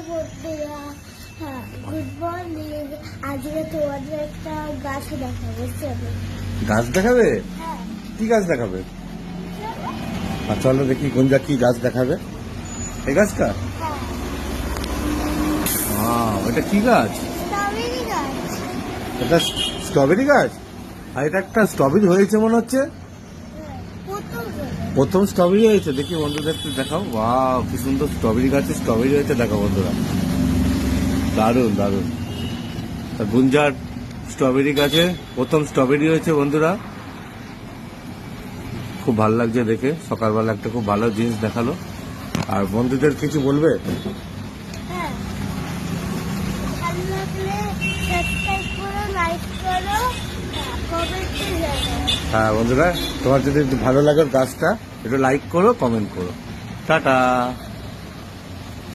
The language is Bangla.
হ্যাঁ গুড মর্নিং আজকে তোমাদের একটা গাছ দেখাবো গাছ দেখাবে? হ্যাঁ। কি গাছ দেখাবে? চলো দেখি গুঞ্জা কি গাছ দেখাবে। এই গাছটা? হ্যাঁ ওটা কি গাছ? এটা স্ট্রবেরি গাছ? আর এটা একটা স্ট্রবেরি হয়েছে মনে হচ্ছে। হ্যাঁ, প্রথম স্ট্রবেরি হয়েছে, দেখি বন্ধুদের দেখাও। বাহ কি সুন্দর স্ট্রবেরি গাছে স্ট্রবেরি হয়েছে দেখো বন্ধুরা। দারুণ দারুণ। গুঞ্জার স্ট্রবেরি গাছে প্রথম স্ট্রবেরি হয়েছে বন্ধুরা। খুব ভালো লাগছে দেখে, সকালবেলা একটা খুব ভালো জিনিস দেখাল। আর বন্ধুদের কিছু বলবে হ্যাঁ ভালো লাগলে সাবস্ক্রাইব করো লাইক করো কমেন্টে জানাও হ্যাঁ বন্ধুরা তোমার যদি ভালো লাগে গাছটা একটু লাইক করো কমেন্ট করো। টাটা।